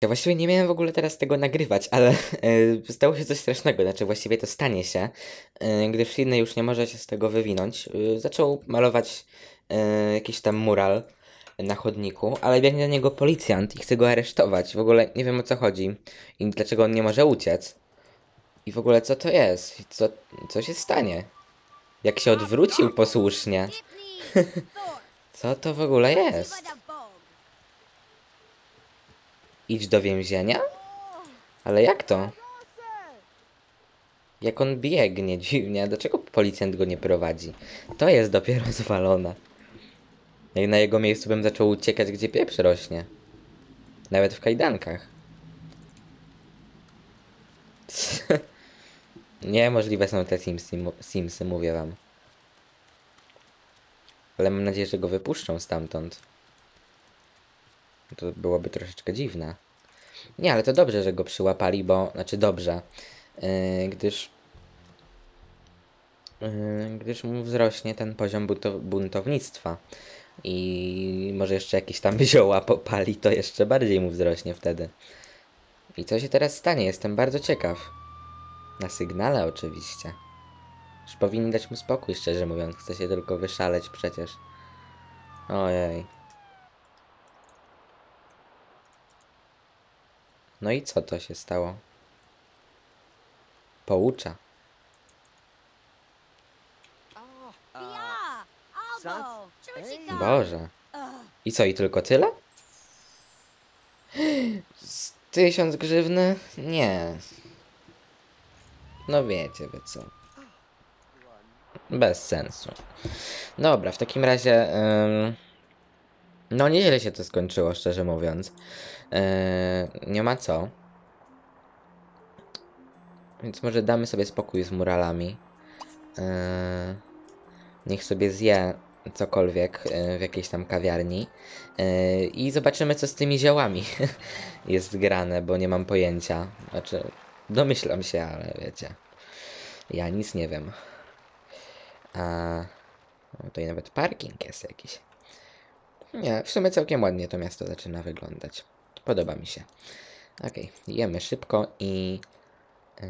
Ja właściwie nie miałem w ogóle teraz tego nagrywać, ale e, stało się coś strasznego, znaczy właściwie to stanie się, e, gdyż Sydney już nie może się z tego wywinąć. E, zaczął malować jakiś tam mural na chodniku, ale biegnie na niego policjant i chce go aresztować. W ogóle nie wiem o co chodzi i dlaczego on nie może uciec. I w ogóle co to jest? Co, co się stanie? Jak się odwrócił posłusznie? Co to w ogóle jest? Idź do więzienia? Ale jak to? Jak on biegnie dziwnie, dlaczego policjant go nie prowadzi? To jest dopiero zwalone. Jak na jego miejscu bym zaczął uciekać, gdzie pieprz rośnie. Nawet w kajdankach. Niemożliwe są te Simsy, Simsy, mówię wam. Ale mam nadzieję, że go wypuszczą stamtąd. To byłoby troszeczkę dziwne. Nie, ale to dobrze, że go przyłapali, bo... Znaczy dobrze. Yy, gdyż... Yy, gdyż mu wzrośnie ten poziom bunto buntownictwa. I może jeszcze jakieś tam zioła popali, to jeszcze bardziej mu wzrośnie wtedy. I co się teraz stanie? Jestem bardzo ciekaw. Na sygnale oczywiście. Już powinni dać mu spokój, szczerze mówiąc. Chce się tylko wyszaleć przecież. Ojej. No i co to się stało? Poucza. Boże. I co, i tylko tyle? Z tysiąc grzywny? Nie. No wiecie wy co. Bez sensu. Dobra, w takim razie... ym, no nieźle się to skończyło, szczerze mówiąc. Yy, nie ma co. Więc może damy sobie spokój z muralami. Yy, niech sobie zje cokolwiek yy, w jakiejś tam kawiarni. I zobaczymy, co z tymi ziołami jest grane, bo nie mam pojęcia. Znaczy, domyślam się, ale wiecie. Ja nic nie wiem. A no, tutaj nawet parking jest jakiś. Nie, w sumie całkiem ładnie to miasto zaczyna wyglądać. Podoba mi się. Okej, jemy szybko i. Yy,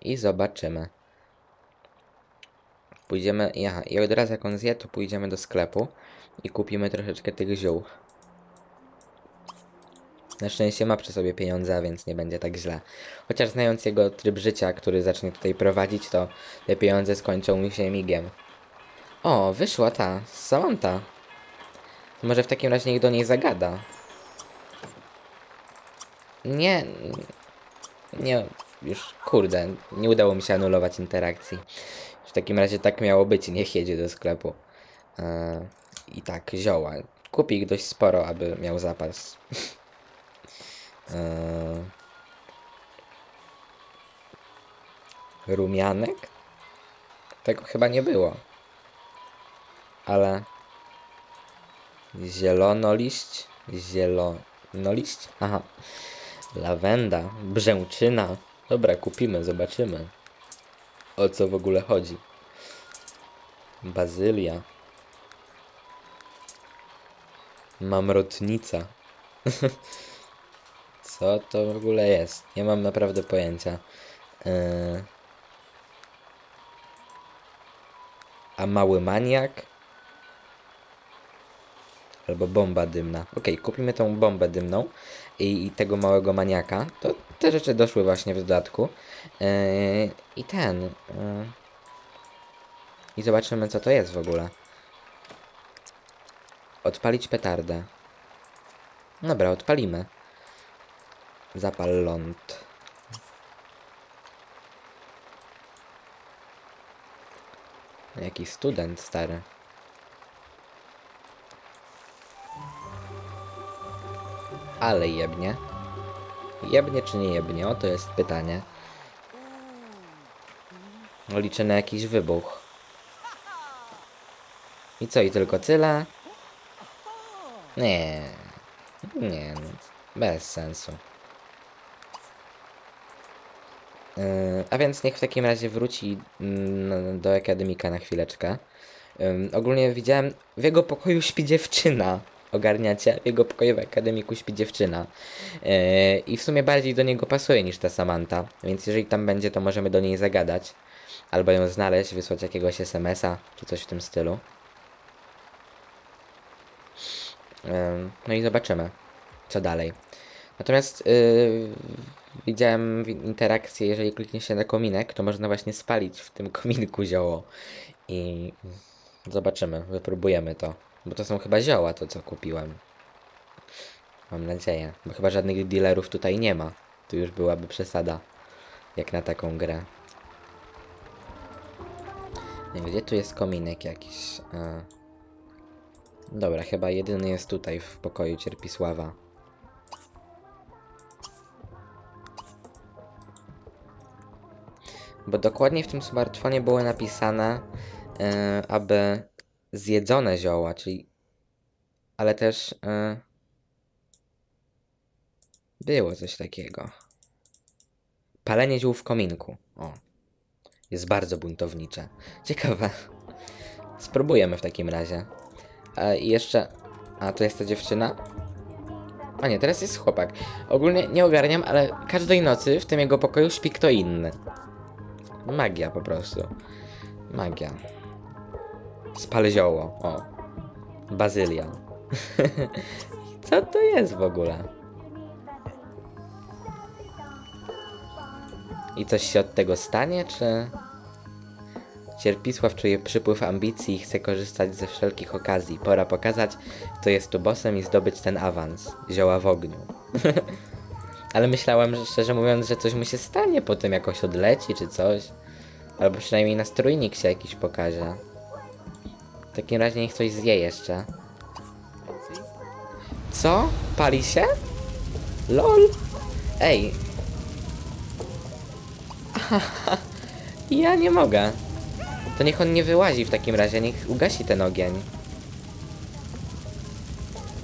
I zobaczymy. Pójdziemy. Ja, i od razu jak on zje, to pójdziemy do sklepu i kupimy troszeczkę tych ziół. Na szczęście ma przy sobie pieniądze, więc nie będzie tak źle. Chociaż znając jego tryb życia, który zacznie tutaj prowadzić, to te pieniądze skończą mi się migiem. O, wyszła ta, Samantha. Może w takim razie niech do niej zagada. Nie, nie, już kurde, nie udało mi się anulować interakcji. W takim razie tak miało być, niech jedzie do sklepu. E, I tak, zioła. Kupi ich dość sporo, aby miał zapas. E, rumianek? Tego chyba nie było. Ale zielonoliść? Zielonoliść? Aha. Lawenda, brzęczyna. Dobra, kupimy, zobaczymy. O co w ogóle chodzi. Bazylia. Mamrotnica. Co to w ogóle jest? Nie mam naprawdę pojęcia. Yy... A mały maniak? Albo bomba dymna. Okej, kupimy tą bombę dymną i, i tego małego maniaka. To te rzeczy doszły właśnie w dodatku. Yy, I ten. Yy. I zobaczymy, co to jest w ogóle. Odpalić petardę. Dobra, odpalimy. Zapal ląd. Jaki student stary. Ale jebnie. Jebnie czy nie jebnie? O to jest pytanie. No, Liczę na jakiś wybuch. I co, i tylko tyle? Nie. Nie, no, bez sensu. Yy, a więc niech w takim razie wróci mm, do akademika na chwileczkę. Ym, ogólnie widziałem, w jego pokoju śpi dziewczyna. Ogarniacie, w jego pokoju w akademiku śpi dziewczyna. Yy, I w sumie bardziej do niego pasuje niż ta Samantha, więc jeżeli tam będzie, to możemy do niej zagadać. Albo ją znaleźć, wysłać jakiegoś SMS-a, czy coś w tym stylu. Yy, no i zobaczymy, co dalej. Natomiast yy, widziałem interakcję, jeżeli kliknie się na kominek, to można właśnie spalić w tym kominku zioło. I zobaczymy, wypróbujemy to. Bo to są chyba zioła, to co kupiłem. Mam nadzieję. Bo chyba żadnych dealerów tutaj nie ma. Tu już byłaby przesada. Jak na taką grę. Nie, Gdzie tu jest kominek jakiś? A. Dobra, chyba jedyny jest tutaj w pokoju Cierpisława. Bo dokładnie w tym smartfonie było napisane, e, aby zjedzone zioła, czyli. Ale też. e, było coś takiego. Palenie ziół w kominku. O. Jest bardzo buntownicze. Ciekawe. Spróbujemy w takim razie. A i jeszcze. A to jest ta dziewczyna? A nie, teraz jest chłopak. Ogólnie nie ogarniam, ale każdej nocy w tym jego pokoju śpi kto inny. Magia po prostu. Magia. Spal zioło. O. Bazylia. Co to jest w ogóle? I coś się od tego stanie, czy... Cierpisław czuje przypływ ambicji i chce korzystać ze wszelkich okazji. Pora pokazać, kto jest tu bossem i zdobyć ten awans. Zioła w ogniu. Ale myślałem, że szczerze mówiąc, że coś mu się stanie, potem jakoś odleci czy coś. Albo przynajmniej nastrójnik się jakiś pokaże. W takim razie niech coś zje jeszcze. Co? Pali się? LOL? Ej. ja nie mogę. To niech on nie wyłazi w takim razie, niech ugasi ten ogień.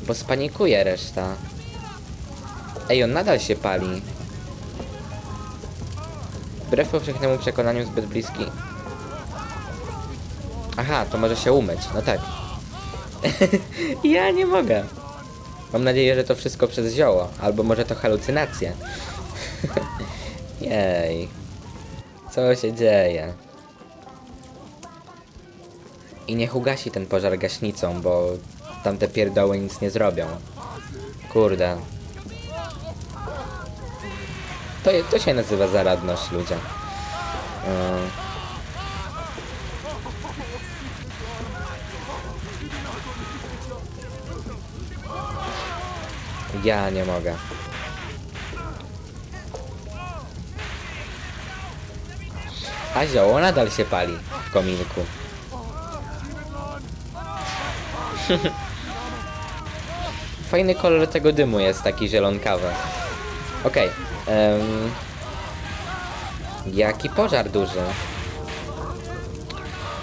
Bo spanikuje reszta. Ej, on nadal się pali. Wbrew powszechnemu przekonaniu zbyt bliski. Aha, to może się umyć, no tak. ja nie mogę. Mam nadzieję, że to wszystko przez zioło, albo może to halucynacje. Jej. Co się dzieje? I niech ugasi ten pożar gaśnicą, bo tamte pierdoły nic nie zrobią. Kurde. To, to się nazywa zaradność, ludzie. Yy. Ja nie mogę. A zioło nadal się pali w kominku. Fajny kolor tego dymu jest, taki zielonkawy. Okej. em, Jaki pożar duży.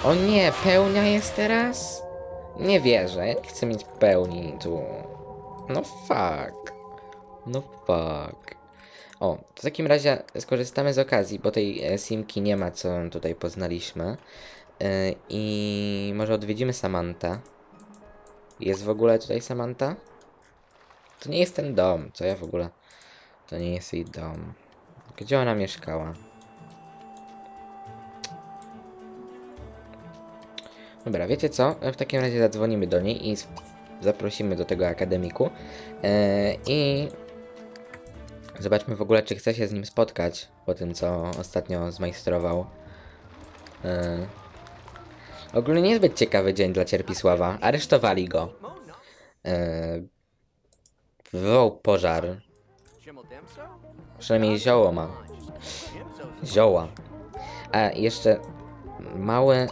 O nie, pełnia jest teraz? Nie wierzę, nie chcę mieć pełni tu. No fuck. No fuck. O, w takim razie skorzystamy z okazji, bo tej e, simki nie ma, co tutaj poznaliśmy. E, I może odwiedzimy Samantę. Jest w ogóle tutaj Samantha? To nie jest ten dom, co ja w ogóle... To nie jest jej dom. Gdzie ona mieszkała? Dobra, wiecie co? W takim razie zadzwonimy do niej i zaprosimy do tego akademiku. E, I zobaczmy w ogóle, czy chce się z nim spotkać po tym, co ostatnio zmajstrował. E, ogólnie niezbyt ciekawy dzień dla Cierpisława. Aresztowali go. E, wywołał pożar. Przynajmniej zioło ma. Zioła. A jeszcze mały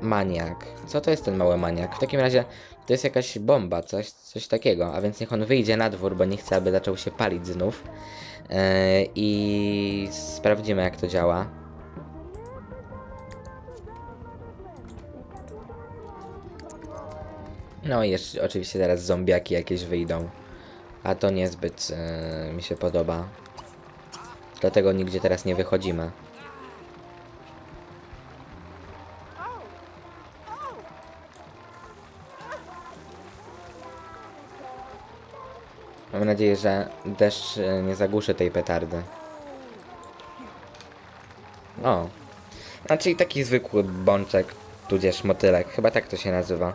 maniak. Co to jest ten mały maniak? W takim razie to jest jakaś bomba, coś, coś takiego. A więc niech on wyjdzie na dwór, bo nie chce, aby zaczął się palić znów. E, I sprawdzimy, jak to działa. No i jeszcze oczywiście teraz zombiaki jakieś wyjdą. A to niezbyt e, mi się podoba. Dlatego nigdzie teraz nie wychodzimy. Mam nadzieję, że deszcz e, nie zagłuszy tej petardy. O. Czyli taki zwykły bączek, tudzież motylek. Chyba tak to się nazywa.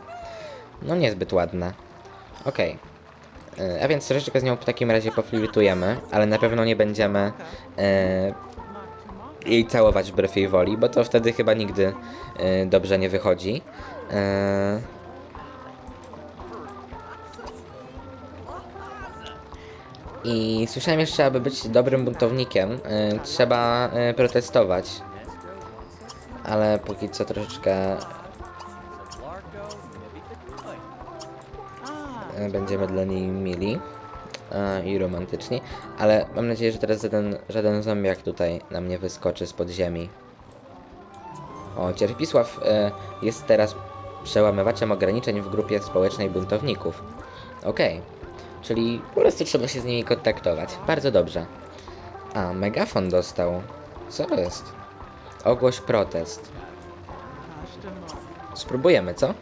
No niezbyt ładne. Okej. E, A więc troszeczkę z nią w takim razie poflirtujemy, ale na pewno nie będziemy e, jej całować wbrew jej woli, bo to wtedy chyba nigdy e, dobrze nie wychodzi. E, I słyszałem jeszcze, aby być dobrym buntownikiem, y, trzeba y, protestować. Ale póki co troszeczkę y, będziemy dla niej mili i romantyczni. Ale mam nadzieję, że teraz żaden, żaden zombiak tutaj na mnie wyskoczy spod ziemi. O, Cierpisław jest teraz przełamywaczem ograniczeń w grupie społecznej buntowników. Okej. Czyli po prostu trzeba się z nimi kontaktować. Bardzo dobrze. A, megafon dostał. Co jest? Ogłoś protest. Spróbujemy, co?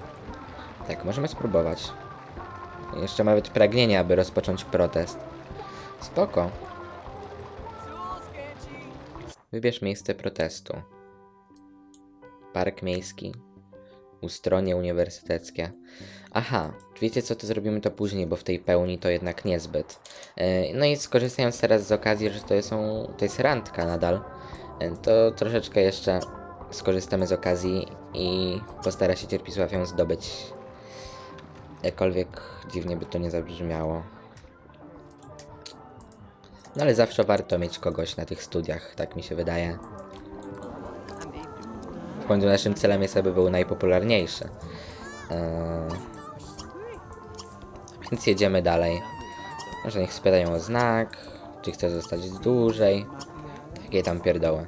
Tak, możemy spróbować. Jeszcze nawet pragnienie, aby rozpocząć protest. Spoko. Wybierz miejsce protestu. Park miejski. Ustronie uniwersyteckie. Aha, wiecie co, to zrobimy to później, bo w tej pełni to jednak niezbyt. E, No i skorzystając teraz z okazji, że to, są, to jest randka nadal, e, to troszeczkę jeszcze skorzystamy z okazji i postara się Cierpisław ją zdobyć. Jakkolwiek dziwnie by to nie zabrzmiało. No ale zawsze warto mieć kogoś na tych studiach, tak mi się wydaje. Końcu naszym celem jest, aby był najpopularniejszy. Eee, Więc jedziemy dalej. Może niech spytają o znak, czy chce zostać dłużej. Takie tam pierdoły.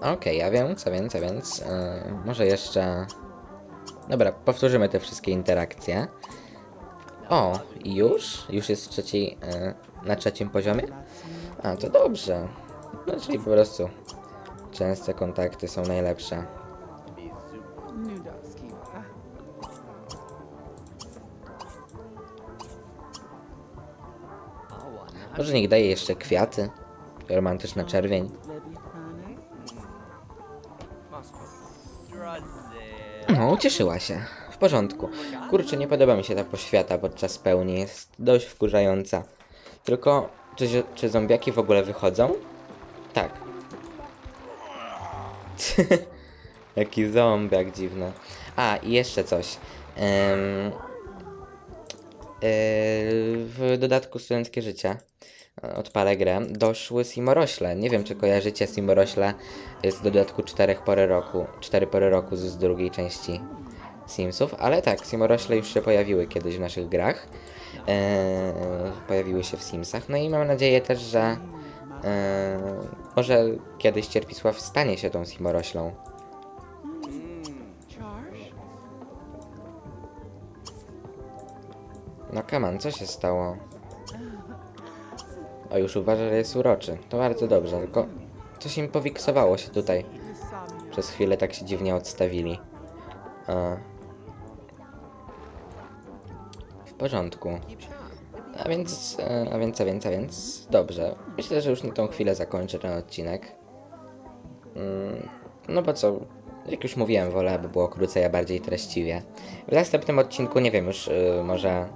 Okej, a więc, a więc, więc, yy, może jeszcze... Dobra, powtórzymy te wszystkie interakcje. O, już? Już jest trzeci, yy, na trzecim poziomie? A, to dobrze. No, czyli po prostu częste kontakty są najlepsze. Może niech daje jeszcze kwiaty. Romantyczna czerwień. No, ucieszyła się. W porządku. Kurczę, nie podoba mi się ta poświata podczas pełni. Jest dość wkurzająca. Tylko, czy, czy zombiaki w ogóle wychodzą? Tak. Jaki zombiak dziwny. A, i jeszcze coś. Em, yy, w dodatku Studenckie Życie e, odpalę grę, doszły Simorośle. Nie wiem, czy kojarzycie Simorośle. W dodatku czterech pory roku, cztery pory roku z, z drugiej części Simsów, ale tak, Simorośle już się pojawiły kiedyś w naszych grach. E, pojawiły się w Simsach, no i mam nadzieję też, że e, może kiedyś Cierpisław stanie się tą Simoroślą. No kaman, co się stało? O, już uważa, że jest uroczy. To bardzo dobrze, tylko coś im powiksowało się tutaj. Przez chwilę tak się dziwnie odstawili. A. W porządku. A więc, e, a więc, a więc, a więc, dobrze. Myślę, że już na tą chwilę zakończę ten odcinek. Mm, no bo co, jak już mówiłem, wolę, aby było krócej, a bardziej treściwie. W następnym odcinku, nie wiem, już y, może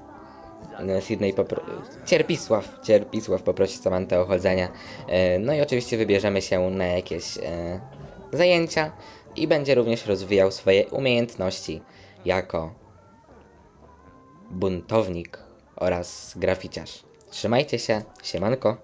Sydney popro... Cierpisław, Cierpisław poprosi Samantę o chodzenie. Y, No i oczywiście wybierzemy się na jakieś y, zajęcia i będzie również rozwijał swoje umiejętności jako buntownik oraz graficiarz. Trzymajcie się, siemanko.